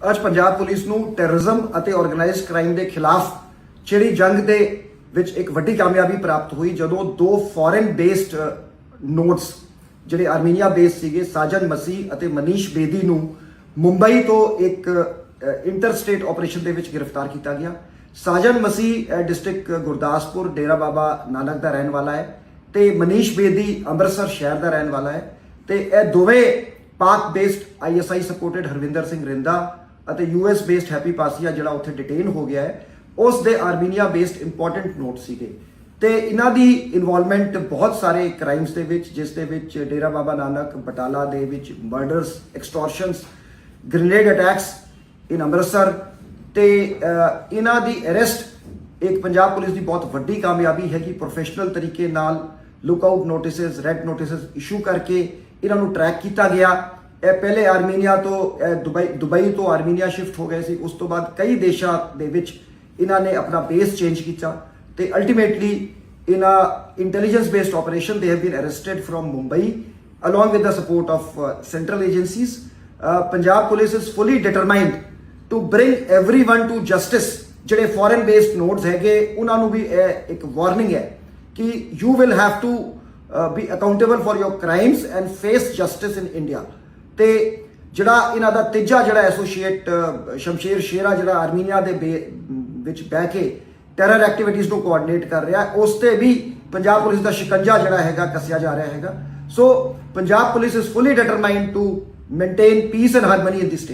ਅੱਜ ਪੰਜਾਬ ਪੁਲਿਸ ਨੂੰ ਟੈਰਰਿਜ਼ਮ ਅਤੇ ਆਰਗੇਨਾਈਜ਼ਡ ਕ੍ਰਾਈਮ ਦੇ ਖਿਲਾਫ ਛਿੜੀ ਜੰਗ ਦੇ ਵਿੱਚ ਇੱਕ ਵੱਡੀ ਕਾਮਯਾਬੀ ਪ੍ਰਾਪਤ ਹੋਈ, ਜਦੋਂ ਦੋ ਫੋਰਨ ਬੇਸਡ ਨੋਟਸ ਜਿਹੜੇ ਆਰਮੀਨੀਆ ਬੇਸ ਸੀਗੇ ਸਾਜਨ ਮਸੀਹ ਅਤੇ ਮਨੀਸ਼ ਬੇਦੀ ਨੂੰ ਮੁੰਬਈ ਤੋਂ ਇੱਕ ਇੰਟਰਸਟੇਟ ਆਪਰੇਸ਼ਨ ਦੇ ਵਿੱਚ ਗ੍ਰਿਫਤਾਰ ਕੀਤਾ ਗਿਆ। ਸਾਜਨ ਮਸੀਹ ਡਿਸਟ੍ਰਿਕਟ ਗੁਰਦਾਸਪੁਰ ਡੇਰਾ ਬਾਬਾ ਨਾਨਕ ਦਾ ਰਹਿਣ ਵਾਲਾ ਹੈ ਤੇ ਮਨੀਸ਼ ਬੇਦੀ ਅੰਮ੍ਰਿਤਸਰ ਸ਼ਹਿਰ ਦਾ ਰਹਿਣ ਵਾਲਾ ਹੈ ਤੇ ਇਹ ਦੋਵੇਂ Pak based ISI supported Harvinder Singh Rinda ਅਤੇ ਯੂਐਸ ਬੇਸਡ ਹੈਪੀ ਪਾਸੀਆ ਜਿਹੜਾ ਉੱਥੇ ਡਿਟੇਨ ਹੋ ਗਿਆ ਹੈ ਉਸ ਦੇ ਆਰਮੀਨੀਆ ਬੇਸਡ ਇੰਪੋਰਟੈਂਟ ਨੋਟ ਸੀਗੇ। ਤੇ ਇਹਨਾਂ ਦੀ ਇਨਵੋਲਵਮੈਂਟ ਬਹੁਤ ਸਾਰੇ ਕ੍ਰਾਈਮਸ ਦੇ ਵਿੱਚ, ਜਿਸ ਦੇ ਵਿੱਚ ਡੇਰਾ ਬਾਬਾ ਨਾਨਕ, ਬਟਾਲਾ ਦੇ ਵਿੱਚ murders extortions grenade attacks in Amritsar ਤੇ ਇਹਨਾਂ ਦੀ ਅਰੈਸਟ ਇੱਕ ਪੰਜਾਬ ਪੁਲਿਸ ਦੀ ਬਹੁਤ ਵੱਡੀ ਕਾਮਯਾਬੀ ਹੈ ਕਿ ਪ੍ਰੋਫੈਸ਼ਨਲ ਤਰੀਕੇ ਨਾਲ look out notices red notices issue ਕਰਕੇ ਇਹਨਾਂ ਨੂੰ ਟਰੈਕ ਕੀਤਾ ਗਿਆ। ਇਹ ਪਹਿਲੇ ਆਰਮੀਨੀਆ ਤੋਂ ਦੁਬਈ ਦੁਬਈ ਤੋਂ ਆਰਮੀਨੀਆ ਸ਼ਿਫਟ ਹੋ ਗਏ ਸੀ ਉਸ ਤੋਂ ਬਾਅਦ ਕਈ ਦੇਸ਼ਾਂ ਦੇ ਵਿੱਚ ਇਹਨਾਂ ਨੇ ਆਪਣਾ ਬੇਸ ਚੇਂਜ ਕੀਤਾ ਤੇ ਅਲਟੀਮੇਟਲੀ ਇਹਨਾਂ ਇੰਟੈਲੀਜੈਂਸ ਬੇਸਡ ਆਪਰੇਸ਼ਨ ਦੇ have been arrested from Mumbai along with the support of central agencies, uh, Punjab police is fully determined to bring everyone to justice. ਜਿਹੜੇ ਫੋਰਨ ਬੇਸਡ ਨੋਟਸ ਹੈਗੇ ਉਹਨਾਂ ਨੂੰ ਵੀ ਇਹ ਇੱਕ ਵਾਰਨਿੰਗ ਹੈ ਕਿ you will have to be accountable for your crimes and face justice in India ਤੇ ਜਿਹੜਾ ਇਹਨਾਂ ਦਾ ਤੀਜਾ ਜਿਹੜਾ ਐਸੋਸੀਏਟ ਸ਼ਮਸ਼ੇਰ ਸ਼ੇਰਾ ਜਿਹੜਾ ਆਰਮੀਨੀਆ ਦੇ ਬੇ- ਵਿੱਚ ਬਹਿ ਕੇ ਟੈਰਰ ਐਕਟੀਵਿਟੀਜ਼ ਨੂੰ ਕੋਆਰਡੀਨੇਟ ਕਰ ਰਿਹਾ, ਉਸ ਤੇ ਵੀ ਪੰਜਾਬ ਪੁਲਿਸ ਦਾ ਸ਼ਿਕੰਜਾ ਜਿਹੜਾ ਹੈਗਾ ਕੱਸਿਆ ਜਾ ਰਿਹਾ ਹੈਗਾ। So Punjab police is fully determined to maintain peace and harmony in this state